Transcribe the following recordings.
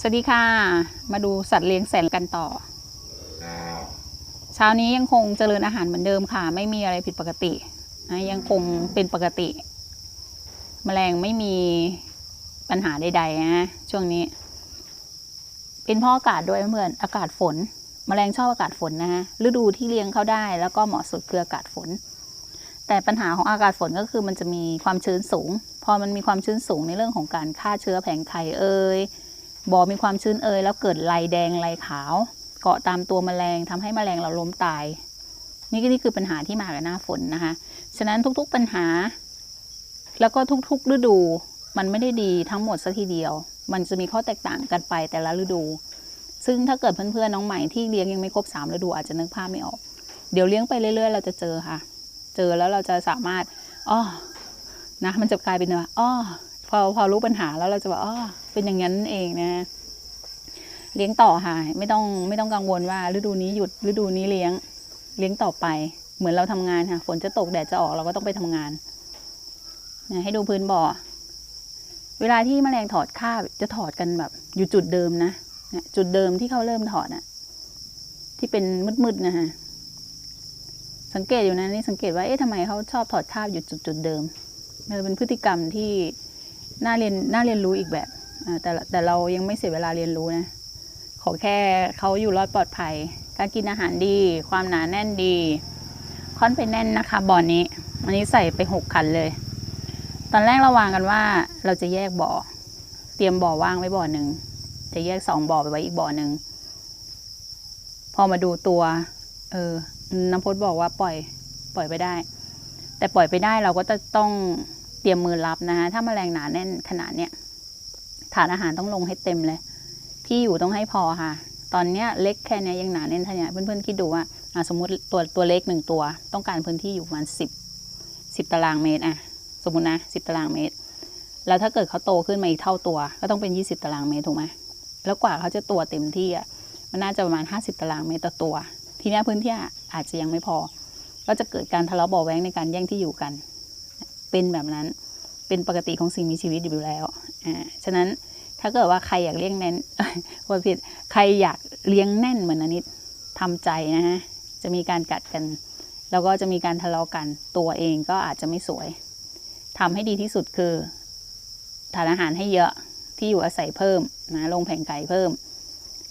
สวัสดีค่ะ มาดูสัตว์เลี้ยงแสนกันต่อ เช้านี้ยังคงเจริญอาหารเหมือนเดิมค่ะ ไม่มีอะไรผิดปกตินะยังคงเป็นปกติ แมลงไม่มีปัญหาใดๆนะช่วงนี้ เป็นเพราะอากาศด้วยเพื่อนอากาศฝน แมลงชอบอากาศฝนนะฮะฤดูที่เลี้ยงเขาได้ แล้วก็เหมาะสุดคืออากาศฝน แต่ปัญหาของอากาศฝนก็คือมันจะมีความชื้นสูง พอมันมีความชื้นสูงในเรื่องของการฆ่าเชื้อแผงไข่เอ่ย บ่อมีความชื้นเอ่ยแล้วเกิดลายแดงลายขาว เกาะตามตัวแมลงทำให้แมลงเราล้มตาย นี่ก็นี่คือปัญหาที่มากับหน้าฝนนะคะ ฉะนั้นทุกๆปัญหา แล้วก็ทุกๆ ฤดูมันไม่ได้ดีทั้งหมดสัทีเดียว มันจะมีข้อแตกต่างกันไปแต่ละฤดู ซึ่งถ้าเกิดเพื่อนๆน้องใหม่ที่เลี้ยงยังไม่ครบสามฤดูอาจจะนึกภาพไม่ออก เดี๋ยวเลี้ยงไปเรื่อยๆ เราจะเจอค่ะ เจอแล้วเราจะสามารถอ้อนะมันจะกลายเป็นว่าอ้อ พอพอรู้ปัญหาแล้วเราจะว่าอ้อเป็นอย่างนั้นเองนะ เลี้ยงต่อค่ะไม่ต้องไม่ต้องกังวลว่าฤดูนี้หยุดฤดูนี้เลี้ยงเลี้ยงต่อไป เหมือนเราทำงานค่ะฝนจะตกแดดจะออกเราก็ต้องไปทำงานนี่ยให้ดูพื้นบ่อ เวลาที่แมลงถอดคราบจะถอดกันแบบ อยู่จุดเดิมนะจุดเดิมที่เขาเริ่มถอดอะที่เป็นมืดๆนะคะสังเกตอยู่นะนี่สังเกตว่าเอ๊ะทำไมเขาชอบถอดคาบอยู่จุดจุดเดิมเออเป็นพฤติกรรมที่ น่าเรียนน่าเรียนรู้อีกแบบแต่แต่เรายังไม่เสียเวลาเรียนรู้นะ ขอแค่เขาอยู่รอดปลอดภัย การกินอาหารดี ความหนาแน่นดี ค่อนไปแน่นนะคะบ่อนี้อันนี้ใส่ไปหกคันเลย ตอนแรกเราวางกันว่าเราจะแยกบ่อ เตรียมบ่อว่างไว้บ่อหนึ่ง จะแยกสองบ่อไปไว้อีกบ่อหนึ่ง พอมาดูตัว เออ น้ำพดบอกว่าปล่อย ปล่อยไปได้ แต่ปล่อยไปได้เราก็จะต้อง เตรียมมือรับนะคะถ้าแมลงหนาแน่นขนาดเนี้ยฐานอาหารต้องลงให้เต็มเลย ที่อยู่ต้องให้พอค่ะ ตอนเนี้ยเล็กแค่นี้ยังหนาแน่นเท่านี้เพื่อนๆคิดดูว่าสมมติตัวตัวเล็กหนึ่งตัว ต้องการพื้นที่อยู่ประมาณสิบสิบตารางเมตรอะสมมตินะสิบตารางเมตร แล้วถ้าเกิดเขาโตขึ้นมาอีกเท่าตัว ก็ต้องเป็นยี่สิบตารางเมตรถูกไหมแล้วกว่าเขาจะตัวเต็มที่อะมันน่าจะประมาณห้าสิบตารางเมตรต่อตัว ทีนี้พื้นที่อาจจะยังไม่พอ ก็จะเกิดการทะเลาะเบาะแว้งในการแย่งที่อยู่กัน เป็นแบบนั้นเป็นปกติของสิ่งมีชีวิตอยู่แล้วอ่าฉะนั้นถ้าเกิดว่าใครอยากเลี้ยงแน่นพูดผิดใครอยากเลี้ยงแน่นเหมือนอนิดทำใจนะฮะจะมีการกัดกัน แล้วก็จะมีการทะเลาะกันตัวเองก็อาจจะไม่สวยทำให้ดีที่สุดคือทานอาหารให้เยอะที่อยู่อาศัยเพิ่มนะลงแผงไก่เพิ่ม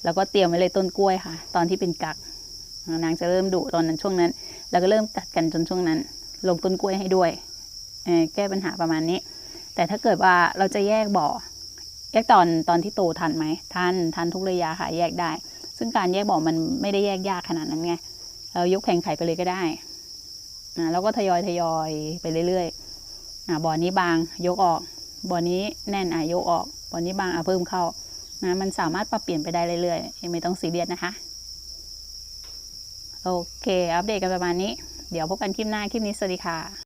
แล้วก็เตรียมไว้เลยต้นกล้วยค่ะ ตอนที่เป็นกักนางจะเริ่มดุตอนนั้นช่วงนั้น แล้วก็เริ่มกัดกันจนช่วงนั้น ลงต้นกล้วยให้ด้วย แก้ปัญหาประมาณนี้ แต่ถ้าเกิดว่าเราจะแยกบ่อ แยกตอนตอนที่โตทันไหมทันทันทุกระยะค่ะแยกได้ ซึ่งการแยกบ่อมันไม่ได้แยกยากขนาดนั้นไงเรายกแผงไข่ไปเลยก็ได้นะแล้วก็ทยอยทยอยไปเรื่อยๆอ่าบ่อนี้บางยกออกบ่อนี้แน่นอะยกออกบ่อนี้บางอะเพิ่มเข้านะมันสามารถปรับเปลี่ยนไปได้เรื่อยๆไม่ต้องซีเรียสนะคะโอเค อัปเดตกันประมาณนี้ เดี๋ยวพบกันคลิปหน้า คลิปนี้ สวัสดีค่ะ